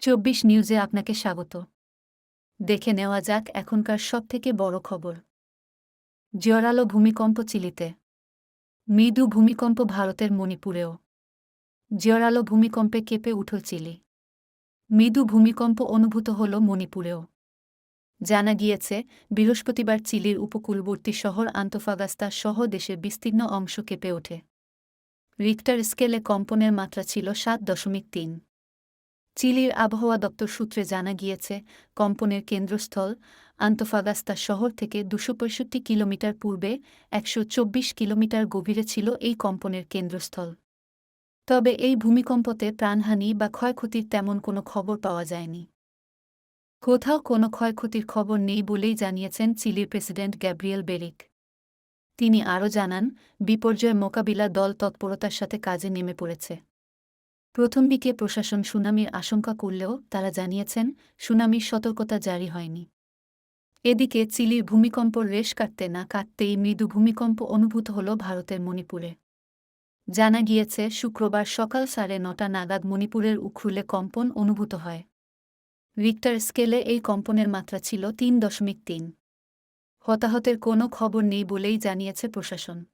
চব্বিশ নিউজে আপনাকে স্বাগত। দেখে নেওয়া যাক এখনকার সবথেকে বড় খবর। জোরালো ভূমিকম্প চিলিতে। মৃদু ভূমিকম্প ভারতের মণিপুরেও। জোরালো ভূমিকম্পে কেঁপে উঠল চিলি। মৃদু ভূমিকম্প অনুভূত হল মণিপুরেও। জানা গিয়েছে, বৃহস্পতিবার চিলির উপকূলবর্তী শহর আন্তফাগাস্তা সহ দেশের বিস্তীর্ণ অংশ কেঁপে ওঠে। রিক্টার স্কেলে কম্পনের মাত্রা ছিল সাত দশমিক তিন। চিলির আবহাওয়া দপ্তর সূত্রে জানা গিয়েছে, কম্পনের কেন্দ্রস্থল আন্তফাগাস্তা শহর থেকে দুশো কিলোমিটার পূর্বে একশো চব্বিশ কিলোমিটার গভীরে ছিল এই কম্পনের কেন্দ্রস্থল। তবে এই ভূমিকম্পতে প্রাণহানি বা ক্ষয়ক্ষতির তেমন কোনো খবর পাওয়া যায়নি। কোথাও কোনো ক্ষয়ক্ষতির খবর নেই বলেই জানিয়েছেন চিলির প্রেসিডেন্ট গ্যাব্রিয়েল বেরিক। তিনি আরও জানান বিপর্যয় মোকাবিলা দল তৎপরতার সাথে কাজে নেমে পড়েছে। প্রথম দিকে প্রশাসন সুনামির আশঙ্কা করলেও তারা জানিয়েছেন, সুনামির সতর্কতা জারি হয়নি। এদিকে চিলির ভূমিকম্প রেশ কাটতে না কাটতেই মৃদু ভূমিকম্প অনুভূত হল ভারতের মণিপুরে। জানা গিয়েছে, শুক্রবার সকাল সাড়ে নটা নাগাদ মণিপুরের উখরুলে কম্পন অনুভূত হয়। রিক্টার স্কেলে এই কম্পনের মাত্রা ছিল তিন দশমিক তিন। হতাহতের কোনো খবর নেই বলেই জানিয়েছে প্রশাসন।